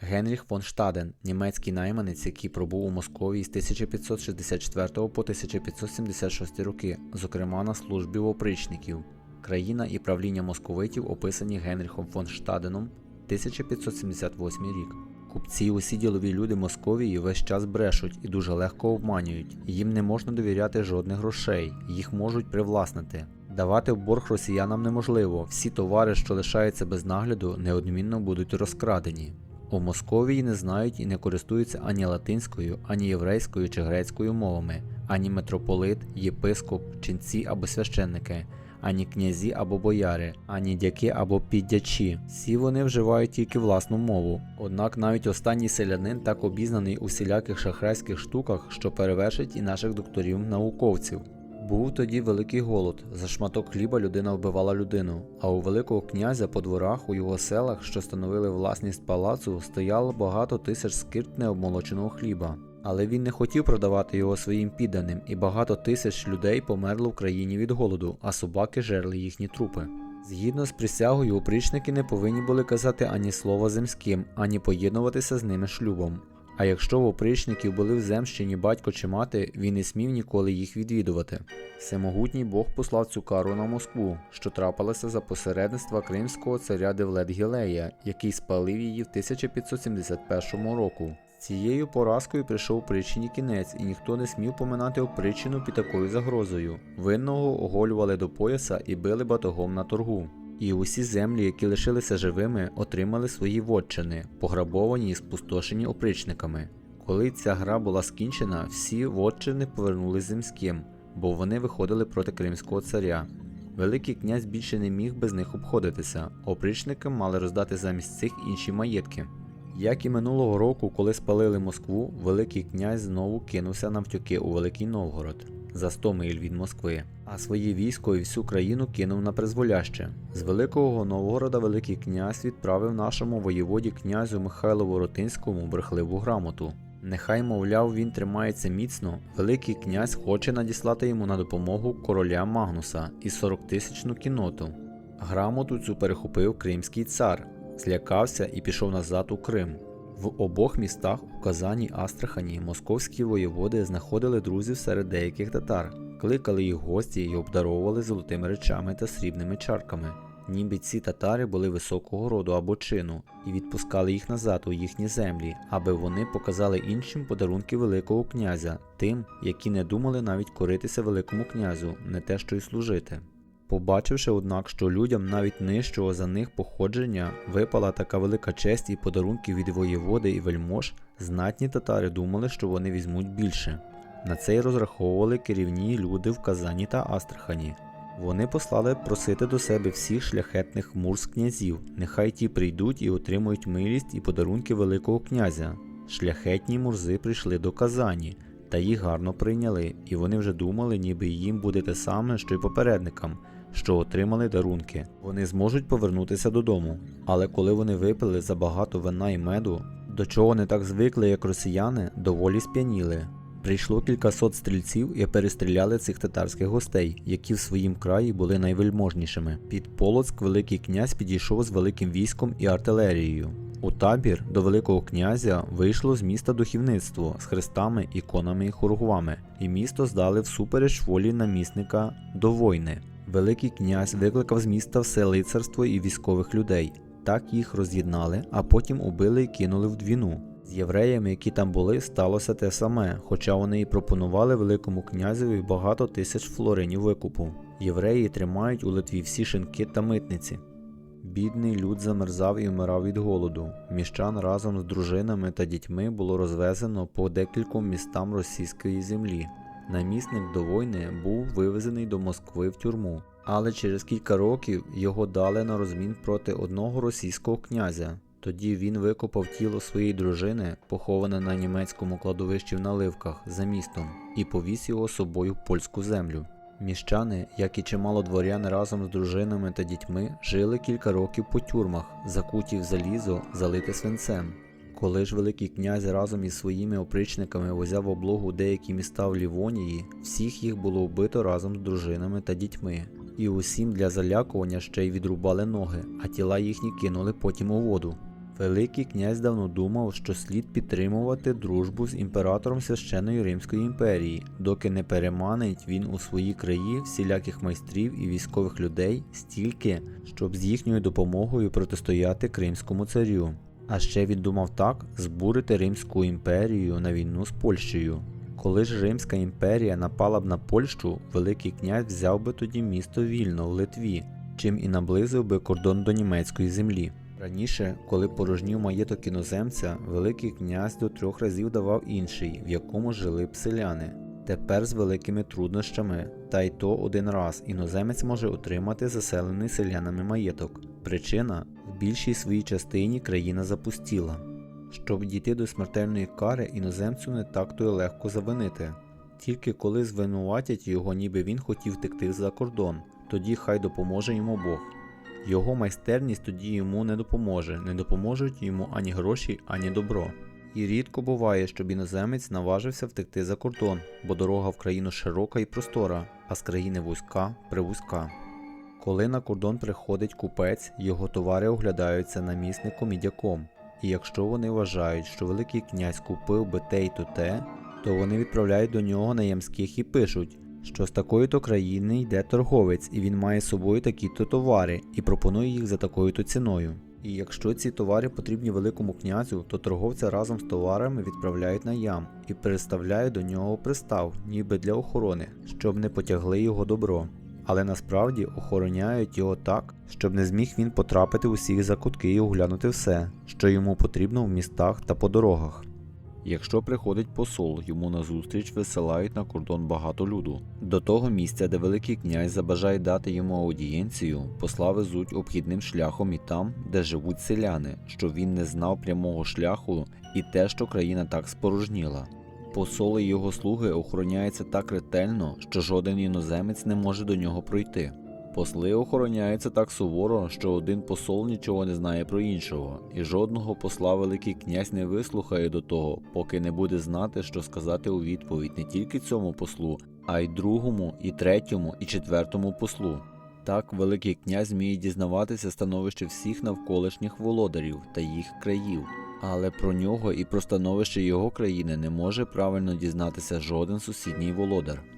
Генріх фон Штаден, німецький найманець, який пробув у Московії з 1564 по 1576 роки, зокрема на службі в опричників. Країна і правління московитів описані Генріхом фон Штаденом 1578 рік. Купці і усі ділові люди Московії весь час брешуть і дуже легко обманюють. Їм не можна довіряти жодних грошей, їх можуть привласнити. Давати в борг росіянам неможливо, всі товари, що лишаються без нагляду, неодмінно будуть розкрадені. У Московії не знають і не користуються ані латинською, ані єврейською чи грецькою мовами, ані митрополит, єпископ, ченці або священники, ані князі або бояри, ані дяки або піддячі. Всі вони вживають тільки власну мову. Однак навіть останній селянин так обізнаний у всіляких шахрайських штуках, що перевершить і наших докторів-науковців. Був тоді великий голод. За шматок хліба людина вбивала людину. А у Великого князя по дворах у його селах, що становили власність палацу, стояло багато тисяч скирт необмолоченого хліба. Але він не хотів продавати його своїм підданим, і багато тисяч людей померло в країні від голоду, а собаки жерли їхні трупи. Згідно з присягою, опричники не повинні були казати ані слова земським, ані поєднуватися з ними шлюбом. А якщо в опричників були в земщині батько чи мати, він не смів ніколи їх відвідувати. Всемогутній Бог послав цю кару на Москву, що трапилося за посередництва кримського царя Девлет Гілея, який спалив її в 1571 року. Цією поразкою прийшов причині кінець, і ніхто не смів поминати опричину під такою загрозою. Винного оголювали до пояса і били батогом на торгу. І усі землі, які лишилися живими, отримали свої вотчини, пограбовані і спустошені опричниками. Коли ця гра була скінчена, всі вотчини повернулись земським, бо вони виходили проти кримського царя. Великий князь більше не міг без них обходитися, опричникам мали роздати замість цих інші маєтки. Як і минулого року, коли спалили Москву, Великий князь знову кинувся навтюки у Великий Новгород за 100 миль від Москви, а своє військо і всю країну кинув на призволяще. З Великого Новгорода Великий князь відправив нашому воєводі князю Михайлу Воротинському брехливу грамоту. Нехай, мовляв, він тримається міцно, Великий князь хоче надіслати йому на допомогу короля Магнуса і 40-тисячну кіноту. Грамоту цю перехопив кримський цар, злякався і пішов назад у Крим. В обох містах у Казані Астрахані московські воєводи знаходили друзів серед деяких татар, кликали їх гості і обдаровували золотими речами та срібними чарками. Ніби ці татари були високого роду або чину і відпускали їх назад у їхні землі, аби вони показали іншим подарунки Великого князя, тим, які не думали навіть коритися Великому князю, не те що й служити. Побачивши, однак, що людям навіть нижчого за них походження випала така велика честь і подарунки від воєводи і вельмож, знатні татари думали, що вони візьмуть більше. На це й розраховували керівні люди в Казані та Астрахані. Вони послали просити до себе всіх шляхетних мурз князів, нехай ті прийдуть і отримують милість і подарунки Великого князя. Шляхетні мурзи прийшли до Казані, та їх гарно прийняли, і вони вже думали, ніби їм буде те саме, що й попередникам, що отримали дарунки. Вони зможуть повернутися додому. Але коли вони випили забагато вина і меду, до чого не так звикли, як росіяни, доволі сп'яніли. Прийшло кількасот стрільців і перестріляли цих татарських гостей, які в своїм краї були найвельможнішими. Під Полоцьк Великий князь підійшов з великим військом і артилерією. У табір до Великого князя вийшло з міста духівництво з хрестами, іконами і хоргвами, і місто здали всупереч волі намісника до войни. Великий князь викликав з міста все лицарство і військових людей. Так їх роз'єднали, а потім убили і кинули в двіну. З євреями, які там були, сталося те саме, хоча вони і пропонували Великому князеві багато тисяч флоринів викупу. Євреї тримають у Литві всі шинки та митниці. Бідний люд замерзав і вмирав від голоду. Міщан разом з дружинами та дітьми було розвезено по декільком містам російської землі. Намісник до війни був вивезений до Москви в тюрму, але через кілька років його дали на розмін проти одного російського князя. Тоді він викопав тіло своєї дружини, поховане на німецькому кладовищі в Наливках за містом, і повіз його з собою в польську землю. Міщани, як і чимало дворян разом з дружинами та дітьми, жили кілька років по тюрмах, закуті в залізо, залите свинцем. Коли ж Великий князь разом із своїми опричниками возяв облогу деякі міста в Лівонії, всіх їх було вбито разом з дружинами та дітьми. І усім для залякування ще й відрубали ноги, а тіла їхні кинули потім у воду. Великий князь давно думав, що слід підтримувати дружбу з імператором священної Римської імперії, доки не переманить він у свої краї всіляких майстрів і військових людей стільки, щоб з їхньою допомогою протистояти Кримському царю. А ще він думав так збурити Римську імперію на війну з Польщею. Коли ж Римська імперія напала б на Польщу, Великий князь взяв би тоді місто вільно в Литві, чим і наблизив би кордон до німецької землі. Раніше, коли порожнів маєток іноземця, Великий князь до трьох разів давав інший, в якому жили б селяни. Тепер з великими труднощами, та й то один раз іноземець може отримати заселений селянами маєток. Причина в більшій своїй частині країна запустіла. Щоб дійти до смертельної кари, іноземцю не так то й легко завинити. Тільки коли звинуватять його, ніби він хотів втекти за кордон, тоді хай допоможе йому Бог. Його майстерність тоді йому не допоможе, не допоможуть йому ані гроші, ані добро. І рідко буває, щоб іноземець наважився втекти за кордон, бо дорога в країну широка і простора, а з країни вузька привузька. Коли на кордон приходить купець, його товари оглядаються намісником і дяком. І якщо вони вважають, що Великий князь купив би те й то те, то вони відправляють до нього наємських і пишуть, що з такої-то країни йде торговець, і він має з собою такі-то товари і пропонує їх за такою-то ціною. І якщо ці товари потрібні великому князю, то торговця разом з товарами відправляють на ям і переставляють до нього пристав, ніби для охорони, щоб не потягли його добро. Але насправді охороняють його так, щоб не зміг він потрапити у всіх закутки і оглянути все, що йому потрібно в містах та по дорогах. Якщо приходить посол, йому назустріч висилають на кордон багато люду. До того місця, де Великий князь забажає дати йому аудієнцію, посла везуть обхідним шляхом і там, де живуть селяни, що він не знав прямого шляху, і те, що країна так спорожніла. Посол його слуги охороняються так ретельно, що жоден іноземець не може до нього пройти. Посли охороняються так суворо, що один посол нічого не знає про іншого, і жодного посла Великий князь не вислухає до того, поки не буде знати, що сказати у відповідь не тільки цьому послу, а й другому, і третьому, і четвертому послу. Так Великий князь вміє дізнаватися становище всіх навколишніх володарів та їх країв, але про нього і про становище його країни не може правильно дізнатися жоден сусідній володар.